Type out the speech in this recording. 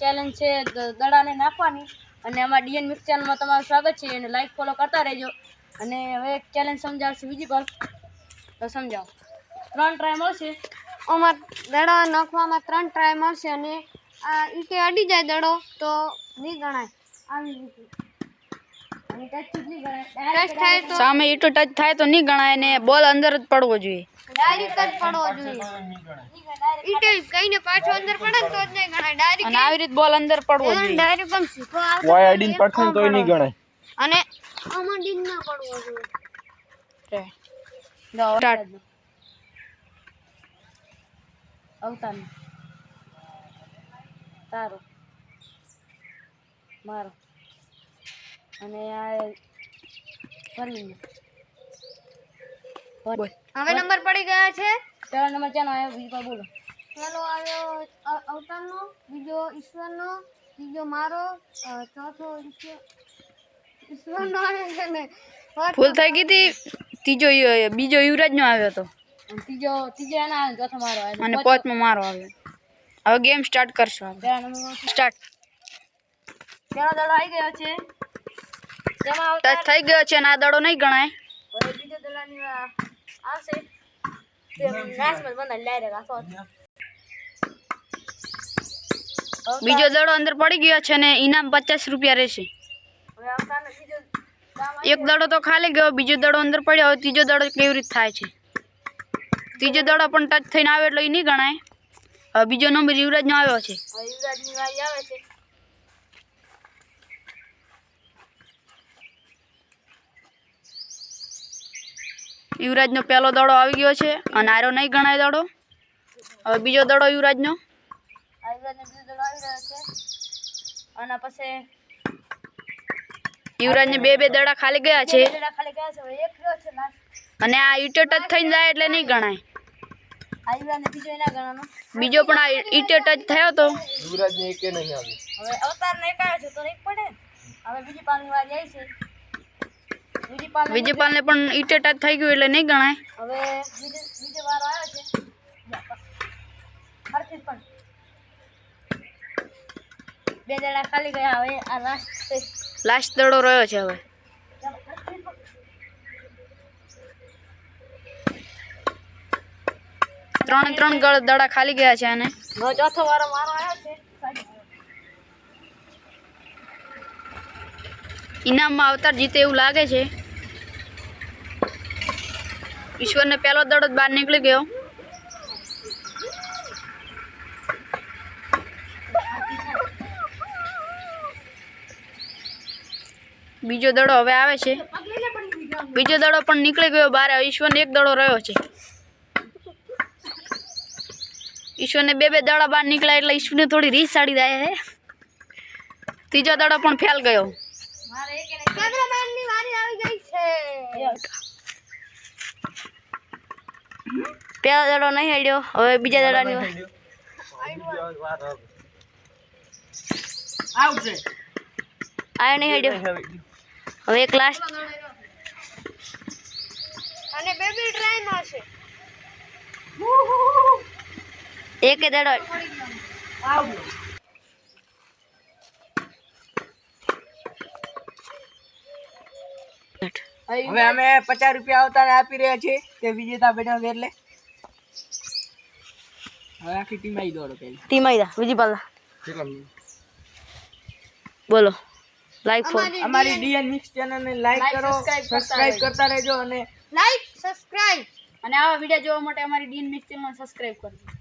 Challenge છે દડાને નાખવાની. અને અમારા ડીએન મિક્સ ચેનલમાં તમારું સ્વાગત છે અને લાઈક ફોલો કરતા રહેજો. અને હવે એક ચેલેન્જ સમજાવશે, બીજી પર તો સમજાવો. ત્રણ ટ્રાય મળશે? આમાં દડા નાખવામાં ત્રણ ટ્રાય મળશે અને આ ઈટે અડી જાય દડો, તો નહીં ગણાય. આવી રીતે અને ટચ ચૂંટણી ગણાય ટચ થાય તો સામે ઈટો ટચ થાય તો નહીં ગણાય ને બોલ અંદર જ પડવો જોઈએ. ડાયરેક્ટ જ પડવો જોઈએ. ઈટો કઈને પાછો અંદર પડે તો જ નહીં ગણાય. અને આવી રીતે બોલ અંદર પડવો જોઈએ. ડાયરેક્ટ આમ સીધો આવતો વાય આઈડીન પડશે તો તોય નહીં ગણાય. અને આમાં ડીન ના પડવો જોઈએ. સ્ટાર્ટ. અવતાર તારો. મારો. અને આ. બોલ. હવે નંબર પડી ગયા છે? પહેલો નંબર ચાલો આવ્યો બીજો બોલો. પહેલો આવ્યો અવતારનો બીજો ઈશ્વરનો ત્રીજો મારો ચોથો ઈશ્વરનો આવે છે ને. ફૂલ થઈ ગઈ હતી ત્રીજો બીજો યુવરાજ નો આવ્યો હતો. અને ત્રીજો ત્રીજો એના આવ્યો ચોથો મારો આવ્યો. અને પાંચમો મારો આવ્યો. હવે ગેમ સ્ટાર્ટ કરશું નંબર સ્ટાર્ટ. પહેલો દડો આવી ગયો છે. ટચ થઈ ગયો છે અને આ દડો નહીં ગણાય. બીજો આવશે. દડો અંદર પડી ગયો છે ને ઇનામ પચાસ રૂપિયા રહેશે. એક દડો તો ખાલી ગયો બીજો દડો અંદર પડ્યો હવે ત્રીજો દડો કેવી રીતે થાય છે? ત્રીજો દડો પણ ટચ થઈને આવે એટલે એ નહીં ગણાય. હવે બીજો નંબર યુવરાજનો આવ્યો છે. યુવરાજની વારી આવે છે. યુવરાજનો પહેલો દડો આવી ગયો છે અને આરો નહીં ગણાય દડો. હવે બીજો દડો યુવરાજનો. યુવરાજનો બીજો દડો આવી રહ્યો છે. અને પછી યુવરાજને બે બે દડા ખાલી ગયા છે બે દડા ખાલી ગયા છે. હવે એક રહ્યો છે લાસ્ટ અને આ ઈટો જ થઈને જાય એટલે નહીં ગણાય. બીજો એના ગણાનો બીજો પણ આ ઈટે જ થયો તો. યુવરાજ ને એકે નહીં આવે હવે અવતારને એક આવ્યો છે તો નહીં પડે હવે બીજી પાણી વાર જાય છે. વિજયપાલને પણ ઈટ ટચ થઈ ગયું એટલે નહીં ગણાય. હવે બીજો બીજો આવ્યો છે. ફરતી પણ. બે દડા ખાલી ગયા હવે આ લાસ્ટ લાસ્ટ દડો રહ્યો છે હવે. ત્રણે ત્રણ દડા ખાલી ગયા છે અને ચોથો વારો મારો આવ્યો છે ઇનામમાં અવતાર જીતે એવું લાગે છે. ઈશ્વરને પહેલો દડો જ બહાર નીકળી ગયો. બીજો દડો હવે આવે છે. બીજો દડો પણ નીકળી ગયો બહાર ઈશ્વરને એક દડો રહ્યો છે. ઈશ્વરને બે બે દડા બહાર નીકળ્યા એટલે ઈશ્વરને થોડી રીસ સાડી જાય છે ત્રીજો દડો પણ ફેલ ગયો. મારે એક એને કેમેરામેનની વારી આવી ગઈ છે. પહેલો દડો નહીં હેડ્યો હવે બીજા દડાની વાર. આ નહીં હેડ્યો હવે એક લાસ્ટ અને બેબી ટ્રાય મારશે એક દડો. હવે અમે પચાસ રૂપિયા આવતા આપી રહ્યા છીએ તે વિજેતા બેઠા એટલે. હવે આખી ટીમાઈ દોડો પેલી ટીમાઈ દા બીજી પાલા બોલો લાઈક ફોર અમારી ડીએન મિક્સ ચેનલ ને લાઈક કરો સબસ્ક્રાઇબ કરતા રહેજો. અને લાઈક સબસ્ક્રાઇબ અને આવા વિડિયો જોવા માટે અમારી ડીએન મિક્સ ચેનલ સબસ્ક્રાઇબ કરજો.